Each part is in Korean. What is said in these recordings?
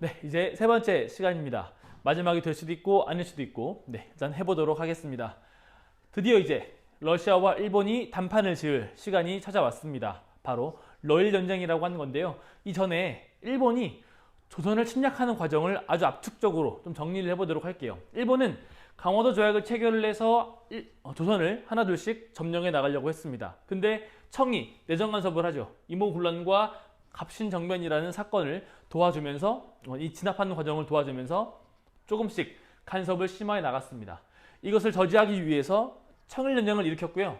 네, 이제 세 번째 시간입니다. 마지막이 될 수도 있고 아닐 수도 있고, 네, 일단 해보도록 하겠습니다. 드디어 이제 러시아와 일본이 단판을 지을 시간이 찾아왔습니다. 바로 러일 전쟁이라고 하는 건데요. 이전에 일본이 조선을 침략하는 과정을 아주 압축적으로 좀 정리를 해보도록 할게요. 일본은 강화도 조약을 체결을 해서 일- 어, 조선을 하나둘씩 점령해 나가려고 했습니다. 근데 청이 내정 간섭을 하죠. 이모 군란과 갑신정변이라는 사건을 도와주면서 어, 이 진압하는 과정을 도와주면서 조금씩 간섭을 심화해 나갔습니다. 이것을 저지하기 위해서 청일전쟁을 일으켰고요.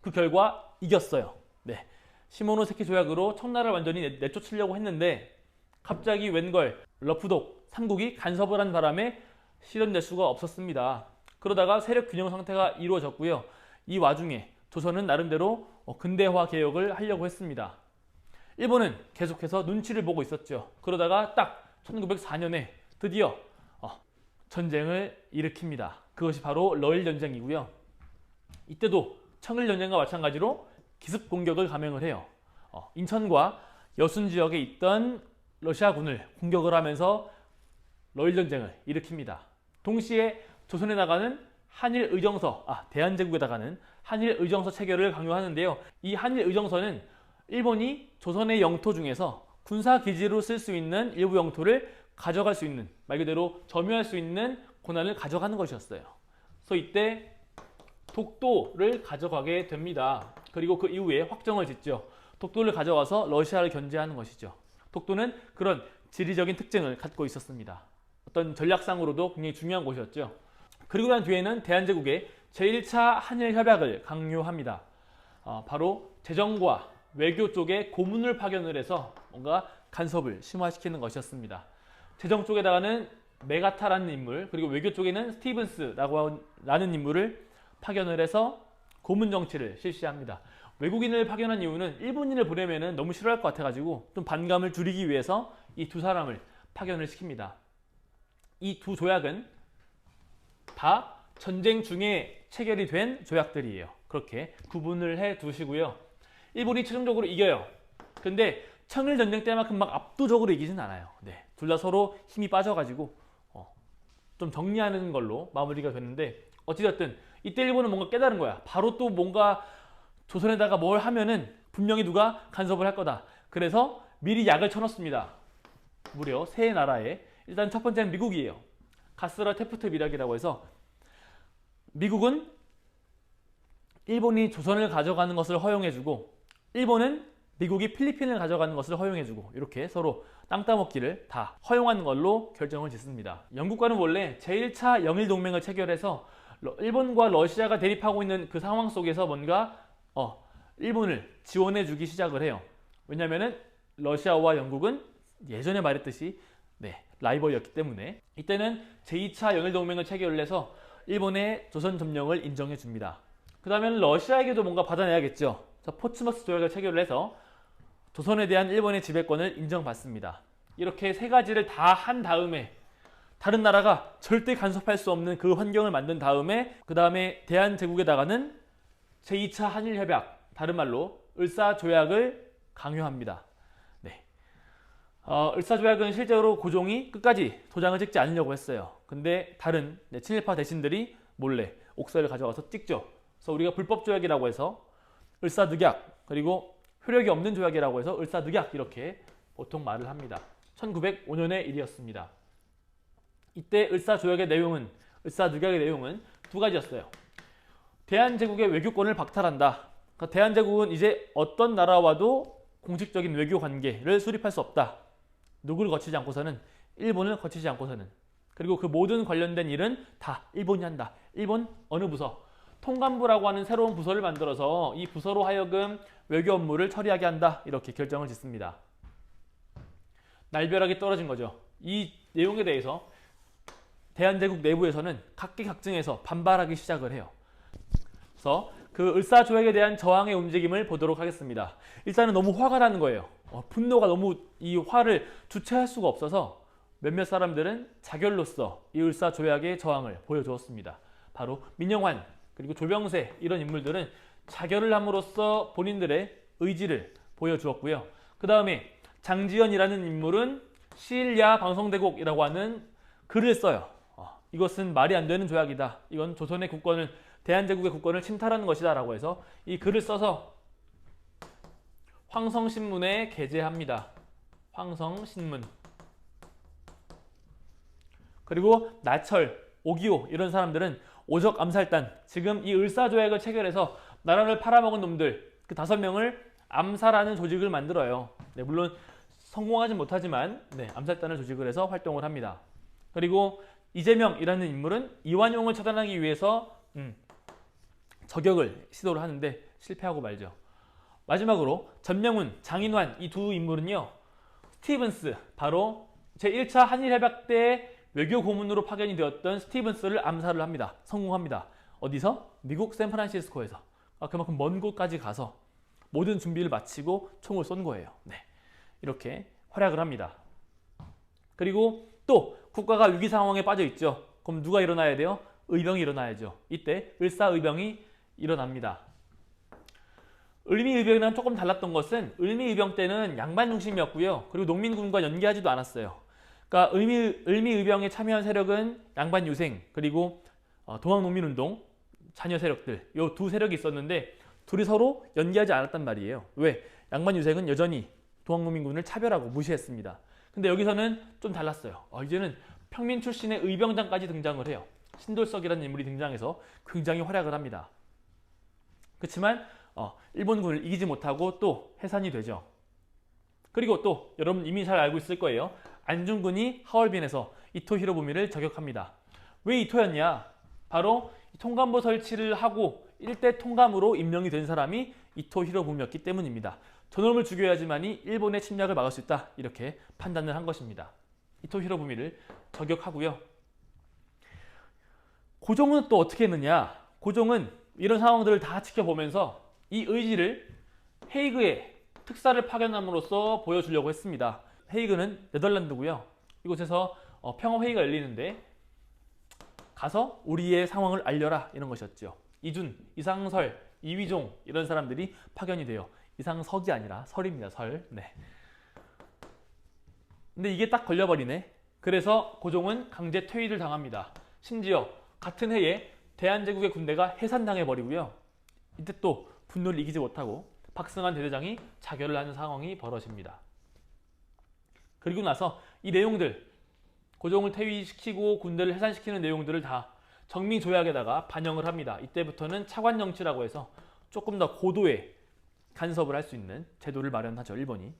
그 결과 이겼어요. 네. 시모노세키 조약으로 청나라를 완전히 내- 내쫓으려고 했는데 갑자기 웬걸 러프독 삼국이 간섭을 한 바람에 실현될 수가 없었습니다. 그러다가 세력 균형 상태가 이루어졌고요. 이 와중에 조선은 나름대로 어, 근대화 개혁을 하려고 했습니다. 일본은 계속해서 눈치를 보고 있었죠. 그러다가 딱 1904년에 드디어 어, 전쟁을 일으킵니다. 그것이 바로 러일 전쟁이고요. 이때도 청일 전쟁과 마찬가지로 기습 공격을 감행을 해요. 어, 인천과 여순 지역에 있던 러시아군을 공격을 하면서 러일 전쟁을 일으킵니다. 동시에 조선에 나가는 한일 의정서, 아 대한제국에 나가는 한일 의정서 체결을 강요하는데요. 이 한일 의정서는 일본이 조선의 영토 중에서 군사 기지로 쓸 수 있는 일부 영토를 가져갈 수 있는 말 그대로 점유할 수 있는 권한을 가져가는 것이었어요. 그래서 이때 독도를 가져가게 됩니다. 그리고 그 이후에 확정을 짓죠. 독도를 가져와서 러시아를 견제하는 것이죠. 독도는 그런 지리적인 특징을 갖고 있었습니다. 어떤 전략상으로도 굉장히 중요한 곳이었죠. 그리고 난 뒤에는 대한제국의 제1차 한일 협약을 강요합니다. 어, 바로 재정과 외교 쪽에 고문을 파견을 해서 뭔가 간섭을 심화시키는 것이었습니다. 재정 쪽에다가는 메가타라는 인물 그리고 외교 쪽에는 스티븐스라고 라는 인물을 파견을 해서 고문 정치를 실시합니다. 외국인을 파견한 이유는 일본인을 보내면은 너무 싫어할 것 같아가지고 좀 반감을 줄이기 위해서 이 두 사람을 파견을 시킵니다. 이 두 조약은 다 전쟁 중에 체결이 된 조약들이에요. 그렇게 구분을 해 두시고요. 일본이 최종적으로 이겨요. 근데 청일 전쟁 때만큼 막 압도적으로 이기진 않아요. 네. 둘 다 서로 힘이 빠져가지고 어, 좀 정리하는 걸로 마무리가 됐는데 어찌됐든 이때 일본은 뭔가 깨달은 거야. 바로 또 뭔가 조선에다가 뭘 하면은 분명히 누가 간섭을 할 거다. 그래서 미리 약을 쳐놓습니다. 무려 세 나라에 일단 첫 번째는 미국이에요. 가스라 테프트 미락이라고 해서 미국은 일본이 조선을 가져가는 것을 허용해주고 일본은 미국이 필리핀을 가져가는 것을 허용해주고 이렇게 서로 땅 따먹기를 다 허용하는 걸로 결정을 짓습니다. 영국과는 원래 제1차 영일 동맹을 체결해서 러- 일본과 러시아가 대립하고 있는 그 상황 속에서 뭔가 어, 일본을 지원해주기 시작을 해요. 왜냐면은 러시아와 영국은 예전에 말했듯이 네, 라이벌이었기 때문에 이때는 제2차 영일 동맹을 체결을 해서 일본의 조선 점령을 인정해 줍니다. 그 다음에는 러시아에게도 뭔가 받아내야겠죠. 자, 포츠머스 조약을 체결을 해서 조선에 대한 일본의 지배권을 인정받습니다. 이렇게 세 가지를 다 한 다음에 다른 나라가 절대 간섭할 수 없는 그 환경을 만든 다음에 그 다음에 대한제국에다가는 제2차 한일협약, 다른 말로 을사조약을 강요합니다. 네. 어, 을사조약은 실제로 고종이 끝까지 도장을 찍지 않으려고 했어요. 근데 다른 네, 친일파 대신들이 몰래 옥사를 가져가서 찍죠. 그래서 우리가 불법조약이라고 해서 을사득약 그리고 효력이 없는 조약이라고 해서 을사득약 이렇게 보통 말을 합니다. 1905년의 일이었습니다. 이때 을사조약의 내용은 을사득약의 내용은 두 가지였어요. 대한제국의 외교권을 박탈한다. 그러니까 대한제국은 이제 어떤 나라와도 공식적인 외교 관계를 수립할 수 없다. 누구를 거치지 않고서는 일본을 거치지 않고서는 그리고 그 모든 관련된 일은 다 일본이 한다. 일본 어느 부서 통관부라고 하는 새로운 부서를 만들어서 이 부서로 하여금 외교 업무를 처리하게 한다. 이렇게 결정을 짓습니다. 날벼락이 떨어진 거죠. 이 내용에 대해서 대한제국 내부에서는 각기각층에서 반발하기 시작을 해요. 그래서 그 을사조약에 대한 저항의 움직임을 보도록 하겠습니다. 일단은 너무 화가 나는 거예요. 어, 분노가 너무 이 화를 주체할 수가 없어서 몇몇 사람들은 자결로서 이 을사조약의 저항을 보여주었습니다. 바로 민영환 그리고 조병세 이런 인물들은 자결을 함으로써 본인들의 의지를 보여주었고요. 그 다음에 장지연이라는 인물은 시일야 방송대국이라고 하는 글을 써요. 어, 이것은 말이 안 되는 조약이다. 이건 조선의 국권을 대한제국의 국권을 침탈하는 것이다 라고 해서 이 글을 써서 황성신문에 게재합니다. 황성신문. 그리고 나철, 오기오 이런 사람들은 오적 암살단 지금 이 을사조약을 체결해서 나라를 팔아먹은 놈들 그 다섯 명을 암살하는 조직을 만들어요. 네, 물론 성공하지 못하지만 네, 암살단을 조직을 해서 활동을 합니다. 그리고 이재명이라는 인물은 이완용을 처단하기 위해서 음, 저격을 시도를 하는데 실패하고 말죠. 마지막으로 전명훈, 장인환 이 두 인물은요. 스티븐스 바로 제1차 한일 해박 때 외교 고문으로 파견이 되었던 스티븐스를 암살을 합니다. 성공합니다. 어디서? 미국 샌프란시스코에서. 아, 그만큼 먼 곳까지 가서 모든 준비를 마치고 총을 쏜 거예요. 네. 이렇게 활약을 합니다. 그리고 또 국가가 위기 상황에 빠져 있죠. 그럼 누가 일어나야 돼요? 의병이 일어나야죠. 이때 을사의병이 일어납니다. 을미의병이랑 조금 달랐던 것은 을미의병 때는 양반 중심이었고요. 그리고 농민군과 연계하지도 않았어요. 그러니까 을미, 을미의병에 참여한 세력은 양반 유생 그리고 어, 동학 농민운동 자녀 세력들 요 두 세력이 있었는데 둘이 서로 연계하지 않았단 말이에요. 왜? 양반 유생은 여전히 동학 농민군을 차별하고 무시했습니다. 근데 여기서는 좀 달랐어요. 어, 이제는 평민 출신의 의병장까지 등장을 해요. 신돌석이라는 인물이 등장해서 굉장히 활약을 합니다. 그렇지만 어, 일본군을 이기지 못하고 또 해산이 되죠. 그리고 또 여러분 이미 잘 알고 있을 거예요. 안중근이 하얼빈에서 이토 히로부미를 저격합니다. 왜 이토였냐? 바로 통감보 설치를 하고 일대 통감으로 임명이 된 사람이 이토 히로부미였기 때문입니다. 저놈을 죽여야지만이 일본의 침략을 막을 수 있다 이렇게 판단을 한 것입니다. 이토 히로부미를 저격하고요. 고종은 또 어떻게 했느냐? 고종은 이런 상황들을 다 지켜보면서 이 의지를 헤이그에 특사를 파견함으로써 보여주려고 했습니다. 헤이그는 네덜란드고요. 이곳에서 어, 평화 회의가 열리는데 가서 우리의 상황을 알려라 이런 것이었죠. 이준, 이상설, 이위종 이런 사람들이 파견이 돼요. 이상석이 아니라 설입니다. 설. 네. 근데 이게 딱 걸려버리네. 그래서 고종은 강제 퇴위를 당합니다. 심지어 같은 해에 대한제국의 군대가 해산당해 버리고요. 이때 또 분노를 이기지 못하고 박승환 대대장이 자결을 하는 상황이 벌어집니다. 그리고 나서 이 내용들 고종을 퇴위시키고 군대를 해산시키는 내용들을 다 정미 조약에다가 반영을 합니다. 이때부터는 차관 정치라고 해서 조금 더 고도의 간섭을 할 수 있는 제도를 마련하죠. 일본이.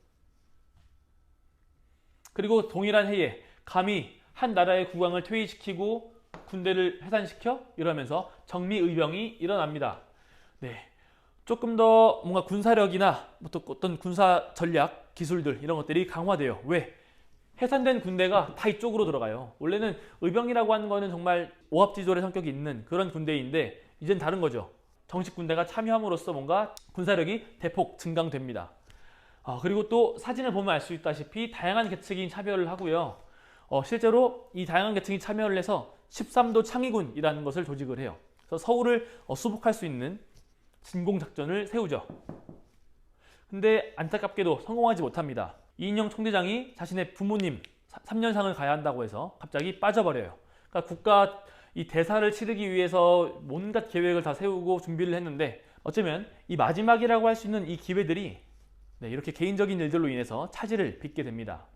그리고 동일한 해에 감히 한 나라의 국왕을 퇴위시키고 군대를 해산시켜 이러면서 정미의병이 일어납니다. 네. 조금 더 뭔가 군사력이나 어떤 군사 전략 기술들 이런 것들이 강화돼요. 왜? 해산된 군대가 다 이쪽으로 들어가요. 원래는 의병이라고 하는 거는 정말 오합지졸의 성격이 있는 그런 군대인데 이젠 다른 거죠. 정식 군대가 참여함으로써 뭔가 군사력이 대폭 증강됩니다. 아, 그리고 또 사진을 보면 알 수 있다시피 다양한 계층이 참여를 하고요. 어, 실제로 이 다양한 계층이 참여를 해서 13도 창의군이라는 것을 조직을 해요. 그래서 서울을 어, 수복할 수 있는 진공 작전을 세우죠. 근데 안타깝게도 성공하지 못합니다. 이인영 총대장이 자신의 부모님 3년상을 가야 한다고 해서 갑자기 빠져버려요. 그러니까 국가 이 대사를 치르기 위해서 온갖 계획을 다 세우고 준비를 했는데 어쩌면 이 마지막이라고 할 수 있는 이 기회들이 네, 이렇게 개인적인 일들로 인해서 차질을 빚게 됩니다.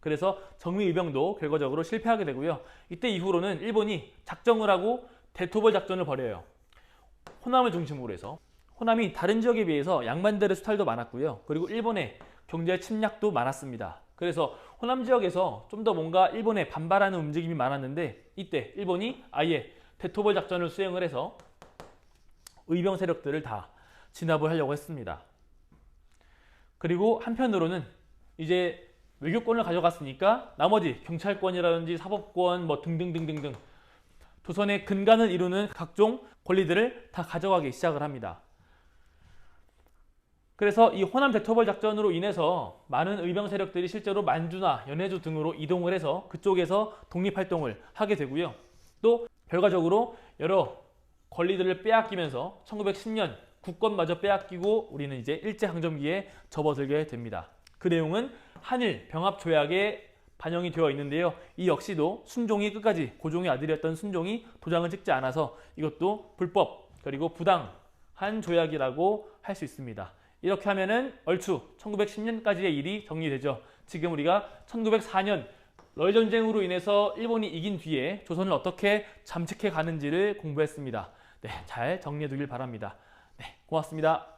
그래서 정미의병도 결과적으로 실패하게 되고요. 이때 이후로는 일본이 작정을 하고 대토벌 작전을 벌여요. 호남을 중심으로 해서 호남이 다른 지역에 비해서 양반들의 수탈도 많았고요. 그리고 일본의 경제 침략도 많았습니다. 그래서 호남 지역에서 좀 더 뭔가 일본에 반발하는 움직임이 많았는데 이때 일본이 아예 대토벌 작전을 수행을 해서 의병 세력들을 다 진압을 하려고 했습니다. 그리고 한편으로는 이제 외교권을 가져갔으니까 나머지 경찰권이라든지 사법권 뭐 등등등등등 조선의 근간을 이루는 각종 권리들을 다 가져가기 시작을 합니다. 그래서 이 호남 대토벌 작전으로 인해서 많은 의병 세력들이 실제로 만주나 연해주 등으로 이동을 해서 그쪽에서 독립 활동을 하게 되고요. 또 결과적으로 여러 권리들을 빼앗기면서 1910년 국권마저 빼앗기고 우리는 이제 일제강점기에 접어들게 됩니다. 그 내용은 한일 병합 조약에 반영이 되어 있는데요. 이 역시도 순종이 끝까지 고종의 아들이었던 순종이 도장을 찍지 않아서 이것도 불법 그리고 부당한 조약이라고 할 수 있습니다. 이렇게 하면은 얼추 1910년까지의 일이 정리되죠. 지금 우리가 1904년 러일 전쟁으로 인해서 일본이 이긴 뒤에 조선을 어떻게 잠식해 가는지를 공부했습니다. 네, 잘 정리해 두길 바랍니다. 네, 고맙습니다.